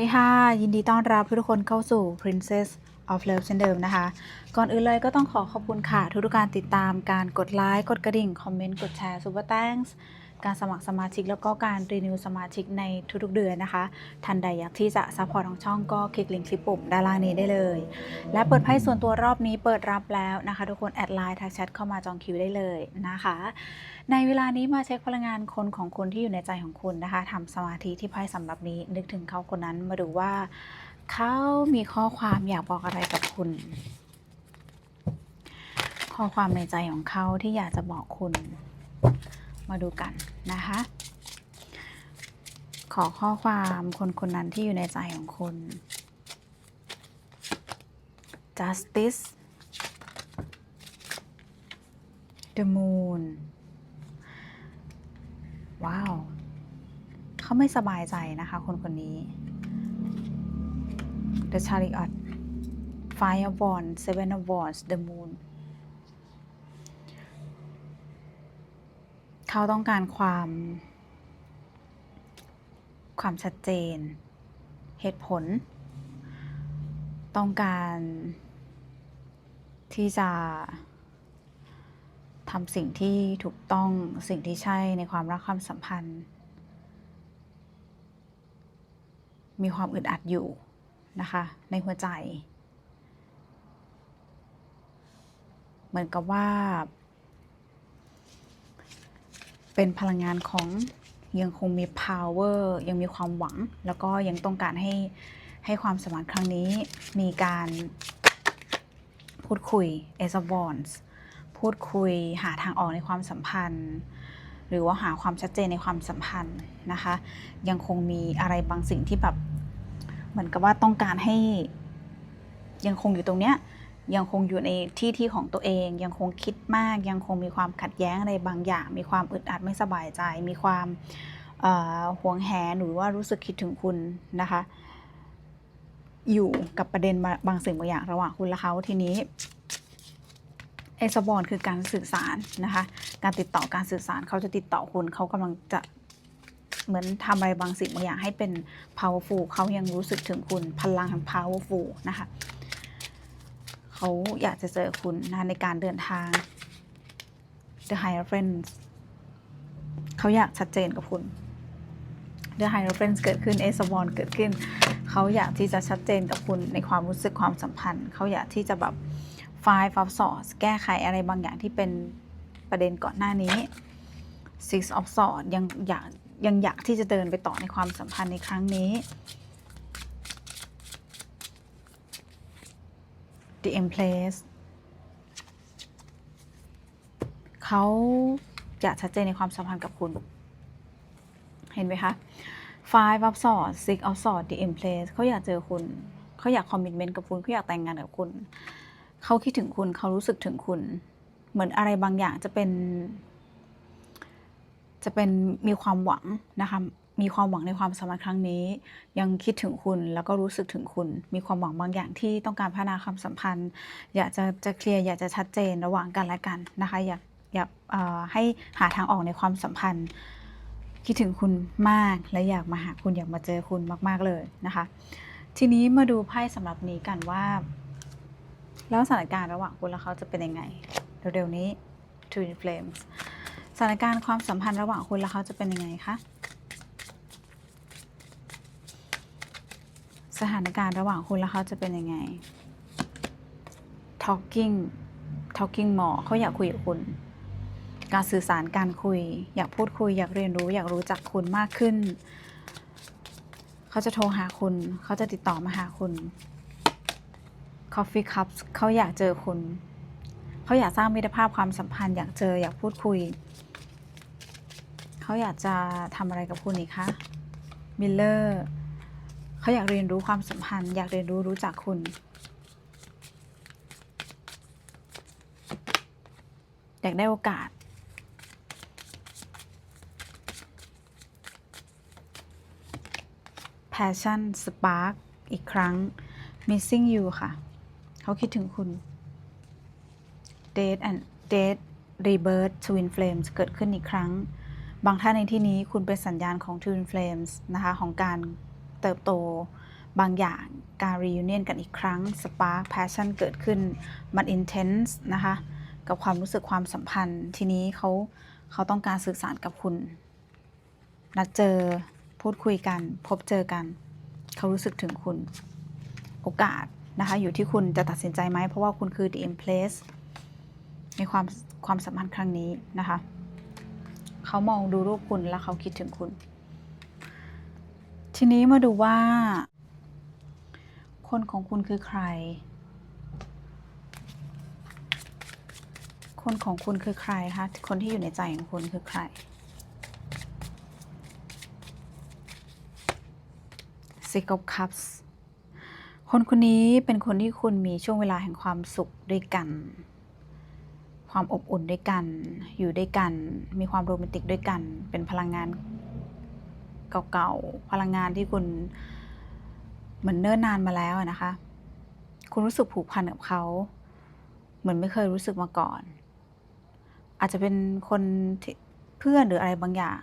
ดีค่ะ ยินดีต้อนรับทุกคนเข้าสู่ Princess of Love เช่นเดิมนะคะ ก่อนอื่นเลยก็ต้องขอขอบคุณค่ะ ทุกการติดตามการกดไลค์ กดกระดิ่ง คอมเมนต์ กดแชร์ Super Thanks การสมัครสมาชิกแล้วก็การรีนิวสมาชิกในทุกๆเดือนนะคะท่านใดอยากที่จะซัพพอร์ตของช่องก็คลิกลิงก์คลิปปุ่มด้านล่างนี้ได้เลย และเปิดไพ่ส่วนตัวรอบนี้เปิดรับแล้วนะคะ ทุกคนแอดไลน์ทักแชทเข้ามาจองคิวได้เลยนะคะ ในเวลานี้มาเช็คพลังงานคนของคุณที่อยู่ในใจของคุณนะคะทำสมาธิที่ไพ่สำหรับนี้ นึกถึงเขาคนนั้นมาดูว่าเขามีข้อความอยากบอกอะไรกับคุณ ข้อความในใจของเขาที่อยากจะบอกคุณ มาดูกันนะคะ ขอข้อความคนคนนั้นที่อยู่ในใจของคุณ justice the moon ว้าว เขาไม่สบายใจนะคะ คนคนนี้ The Chariot Five of Wands Seven of Wands The Moon เขาต้องการความ ความชัดเจน เหตุผล ต้องการที่จะทำสิ่งที่ถูกต้องสิ่งที่ใช่ในความรักความสัมพันธ์ มีความอึดอัดอยู่นะคะ ในหัวใจ เหมือนกับว่า เป็นพลังงานของยังคงมี power ยังมีความหวัง แล้วก็ยังต้องการให้ให้ความสมพันครั้งนี้มีการพูดคุย Ace of Wands พูดคุยหาทางออกในความสัมพันธ์ หรือว่าหาความชัดเจนในความสัมพันธ์นะคะ ยังคงมีอะไรบางสิ่งที่แบบเหมือนกับว่าต้องการให้ยังคงอยู่ตรงเนี้ย ยังคงอยู่ในที่ที่ของตัวเอง ยังคงคิดมาก ยังคงมีความขัดแย้งอะไรบางอย่าง มีความอึดอัดไม่สบายใจ มีความเอ่วงแหนหรือว่ารู้สึกคิดถึงคุณนะคะ อยู่กับประเด็นบางสิ่งบางอย่างระหว่างคุณและเขาทีนี้เอซบอนคือการสื่อสารนะคะ การติดต่อการสื่อสารเขาจะติดต่อคุณเขากำลังจะเหมือนทำอะไรบางสิ่งบางอย่างให้เป็น powerful เขายังรู้สึกถึงคุณพลังแห่ง powerful นะคะ เขาอยากจะเจอคุณนะในการเดินทาง The Higher Friends เขาอยากชัดเจนกับคุณ The Higher Friends เกิดขึ้น a c e of Wands เกิดขึ้น เขาอยากที่จะชัดเจนกับคุณในความรู้สึกความสัมพันธ์ เขาอยากที่จะแบบ Five of Swords แก้ไขอะไรบางอย่างที่เป็นประเด็นก่อนหน้านี้ Six of Swords ยังอยากยังอยากที่จะเดินไปต่อในความสัมพันธ์ในครั้งนี้ The Empress เขาอยากชัดเจนในความสัมพันธ์กับคุณ เห็นไหมคะ Five of Swords Six of Swords The Empress เขาอยากเจอคุณ เขาอยากคอมมิ t เมนต์กับคุณเขาอยากแต่งงานกับคุณ เขาคิดถึงคุณเขารู้สึกถึงคุณ เหมือนอะไรบางอย่างจะเป็น จะเป็นมีความหวังนะคะ มีความหวังในความสัมพันธ์ครั้งนี้ ยังคิดถึงคุณแล้วก็รู้สึกถึงคุณ มีความหวังบางอย่างที่ต้องการพัฒนาความสัมพันธ์ อยากจะจะเคลียร์อยากจะชัดเจนระหว่างกันและกันนะคะอยากอยากให้หาทางออกในความสัมพันธ์ คิดถึงคุณมากและอยากมาหาคุณอยากมาเจอคุณมาก ๆเลยนะคะ ทีนี้มาดูไพ่สำหรับนี้กันว่า แล้วสถานการณ์ระหว่างคุณและเขาจะเป็นยังไงเร็วๆนี้ Twin Flames สถานการณ์ความสัมพันธ์ระหว่างคุณและเขาจะเป็นยังไงคะ สถานการณ์ระหว่างคุณและเขาจะเป็นยังไง talking talking more เขาอยากคุยกับคุณ การสื่อสารการคุย อยากพูดคุย อยากเรียนรู้ อยากรู้จักคุณมากขึ้น เขาจะโทรหาคุณ เขาจะติดต่อมาหาคุณ Coffee Cups เขาอยากเจอคุณ เขาอยากสร้างมิตรภาพความสัมพันธ์ อยากเจอ อยากพูดคุย เขาอยากจะทำอะไรกับคุณอีกคะมิลเลอร์ เขาอยากเรียนรู้ความสัมพันธ์ อยากเรียนรู้รู้จักคุณ อยากได้โอกาส Passion Spark อีกครั้ง Missing You ค่ะ เขาคิดถึงคุณ Date and Date Rebirth Twin Flames เกิดขึ้นอีกครั้ง บางท่านในที่นี้คุณเป็นสัญญาณของ Twin Flames นะคะ ของการ เติบโตบางอย่างการ reunion กันอีกครั้ง spark passion เกิดขึ้น มัน intense นะคะ กับความรู้สึกความสัมพันธ์ ทีนี้เขาเขาต้องการสื่อสารกับคุณ นัดเจอพูดคุยกัน พบเจอกัน เขารู้สึกถึงคุณ โอกาสนะคะ อยู่ที่คุณจะตัดสินใจไหม เพราะว่าคุณคือ the empress ในความความสัมพันธ์ครั้งนี้นะคะ เขามองดูรูปคุณแล้วเขาคิดถึงคุณ ทีนี้มาดูว่า คนของคุณคือใคร คนของคุณคือใครคะ คนที่อยู่ในใจของคุณคือใคร Six of Cups คนคนนี้เป็นคนที่คุณมีช่วงเวลาแห่งความสุขด้วยกัน ความอบอุ่นด้วยกัน อยู่ด้วยกัน มีความโรแมนติกด้วยกัน เป็นพลังงาน เก่าๆ พลังงานที่คุณเหมือนเนิ่นนานมาแล้วนะคะ คุณรู้สึกผูกพันกับเขา เหมือนไม่เคยรู้สึกมาก่อน อาจจะเป็นคนที่เพื่อนหรืออะไรบางอย่าง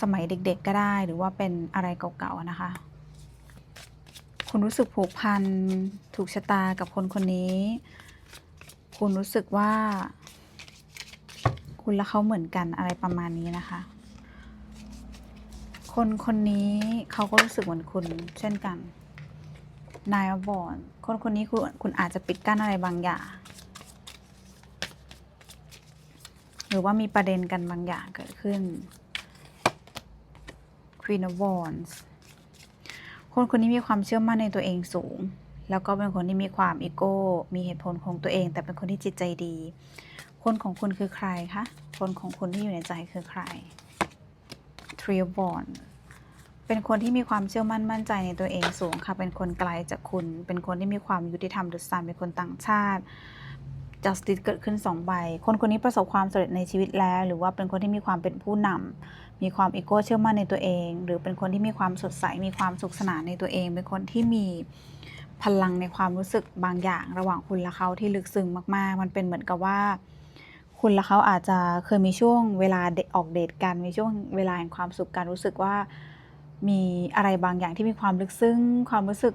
สมัยเด็กๆก็ได้หรือว่าเป็นอะไรเก่าๆนะคะ คุณรู้สึกผูกพันถูกชะตากับคนคนนี้ คุณรู้สึกว่า คุณและเขาเหมือนกันอะไรประมาณนี้นะคะ คนคนนี้เขาก็รู้สึกเหมือนคุณเช่นกันนายบอนคนคนนี้คุณคุณอาจจะปิดกั้นอะไรบางอย่าง หรือว่ามีประเด็นกันบางอย่างเกิดขึ้น Queen of Wands คนคนนี้มีความเชื่อมั่นในตัวเองสูง แล้วก็เป็นคนที่มีความอีโก้ มีเหตุผลของตัวเอง แต่เป็นคนที่จิตใจดี คนของคุณคือใครคะ คนของคุณที่อยู่ในใจคือใคร Three of Wands เป็นคนที่มีความเชื่อมั่นมั่นใจในตัวเองสูงค่ะ เป็นคนไกลจากคุณ เป็นคนที่มีความยุติธรรมดุสันเป็นคนต่างชาติ justice เกิดขึ้นสองใบ คนคนนี้ประสบความสำเร็จในชีวิตแล้ว หรือว่าเป็นคนที่มีความเป็นผู้นำมีความอีโก้เชื่อมั่นในตัวเอง หรือเป็นคนที่มีความสดใส มีความสุขสนานในตัวเอง เป็นคนที่มีพลังในความรู้สึกบางอย่าง ระหว่างคุณและเขาที่ลึกซึ้งมาก ๆ มันเป็นเหมือนกับว่า คุณและเขาอาจจะเคยมีช่วงเวลาออกเดทกัน มีช่วงเวลาแห่งความสุขกันรู้สึกว่า มีอะไรบางอย่างที่มีความลึกซึ้ง ความรู้สึก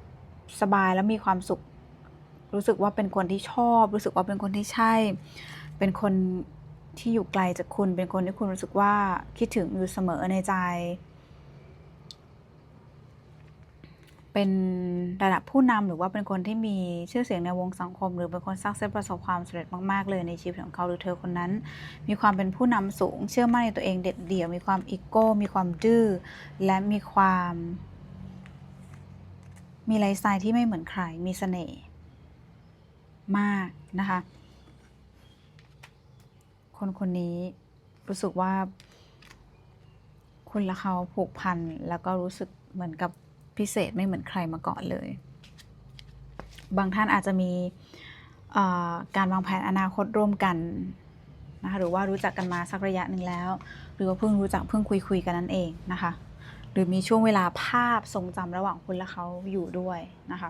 สบายและมีความสุข รู้สึกว่าเป็นคนที่ชอบ รู้สึกว่าเป็นคนที่ใช่ เป็นคนที่อยู่ไกลจากคุณ เป็นคนที่คุณรู้สึกว่าคิดถึงอยู่เสมอในใจ เป็นระดับผู้นำหรือว่าเป็นคนที่มีชื่อเสียงในวงสังคม หรือเป็นคนสร้างเสร็ประสบความสำเร็จมากๆเลยในชีวิตของเขาหรือเธอคนนั้น มีความเป็นผู้นำสูง เชื่อมั่นในตัวเองเด็ดเดี่ยว มีความอีโก้มีความดื้อและมีความ มีไลฟ์สไตล์ที่ไม่เหมือนใครมีเสน่ห์มากนะคะ คนคนนี้รู้สึกว่า คุณและเขาผูกพันแล้วก็รู้สึกเหมือนกับ พิเศษไม่เหมือนใครมาก่อนเลย บางท่านอาจจะมีการวางแผนอนาคตร่วมกันนะคะหรือว่ารู้จักกันมาสักระยะหนึ่งแล้ว หรือว่าเพิ่งรู้จักเพิ่งคุยคุยกันนั่นเองนะคะ หรือมีช่วงเวลาภาพทรงจำระหว่างคุณและเขาอยู่ด้วยนะคะ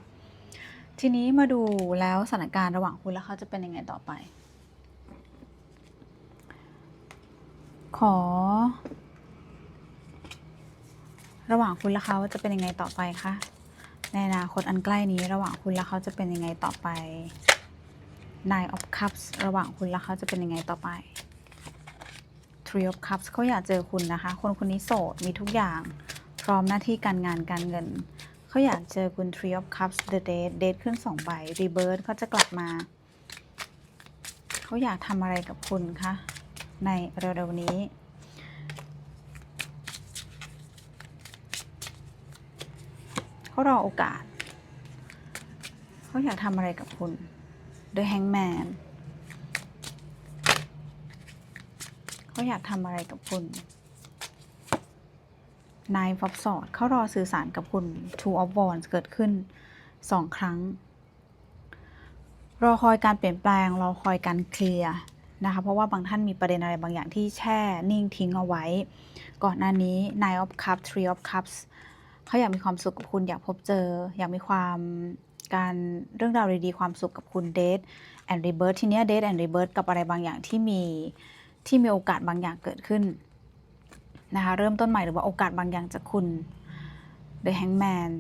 ทีนี้มาดูแล้วสถานการณ์ระหว่างคุณและเขาจะเป็นยังไงต่อไป ขอ ระหว่างคุณและเขาจะเป็นยังไงต่อไปคะในอนาคตอันใกล้นี้ ระหว่างคุณและเขาจะเป็นยังไงต่อไป Nine of Cups ระหว่างคุณและเขาจะเป็นยังไงต่อไป Three of Cups เขาอยากเจอคุณนะคะ คนคนนี้โสดมีทุกอย่าง พร้อมหน้าที่การงานการเงิน เขาอยากเจอคุณ Three of Cups The Date Date ขึ้นสองใบ Rebirth เขาจะกลับมา เขาอยากทำอะไรกับคุณคะในเร็วๆนี้ เขารอโอกาส เขาอยากทำอะไรกับคุณ The Hangman เขาอยากทำอะไรกับคุณ Nine of Swords เขารอสื่อสารกับคุณ Two of Wands เกิดขึ้นสองครั้ง รอคอยการเปลี่ยนแปลง รอคอยการเคลียร์นะคะเพราะว่าบางท่านมีประเด็นอะไรบางอย่างที่แช่นิ่งทิ้งเอาไว้ ก่อนหน้านี้ Nine of Cups Three of Cups เขาอยากมีความสุขกับคุณอยากพบเจอ อยากมีความการเรื่องราวดีๆความสุขกับคุณ Date and Rebirth ทีเนี้ย Date and Rebirth กับอะไรบางอย่างที่มีที่มีโอกาสบางอย่างเกิดขึ้นนะคะเริ่มต้นใหม่หรือว่าโอกาสบางอย่างจากคุณ The Hangman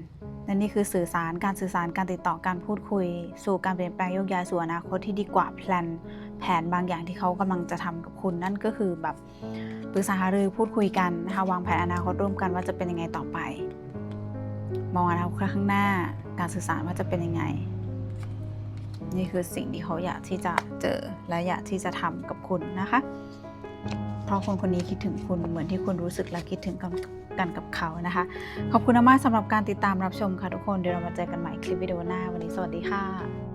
และนี่คือสื่อสารการสื่อสารการติดต่อการพูดคุย สู่การเปลี่ยนแปลงโยกย้ายสู่อนาคตที่ดีกว่าแพลนแผนบางอย่างที่เขากำลังจะทำกับคุณ นั่นก็คือแบบปรึกษาหารือพูดคุยกันนะคะวางแผนอนาคตร่วมกันว่าจะเป็นยังไงต่อไป มองอนาคตข้างหน้า การสื่อสารว่าจะเป็นยังไง นี่คือสิ่งที่เขาอยากที่จะเจอและอยากที่จะทำกับคุณนะคะ เพราะคนคนนี้คิดถึงคุณเหมือนที่คุณรู้สึกและคิดถึงกันกันกับเขานะคะ ขอบคุณมากสำหรับการติดตามรับชมค่ะทุกคน เดี๋ยวเรามาเจอกันใหม่คลิปวิดีโอหน้า วันนี้สวัสดีค่ะ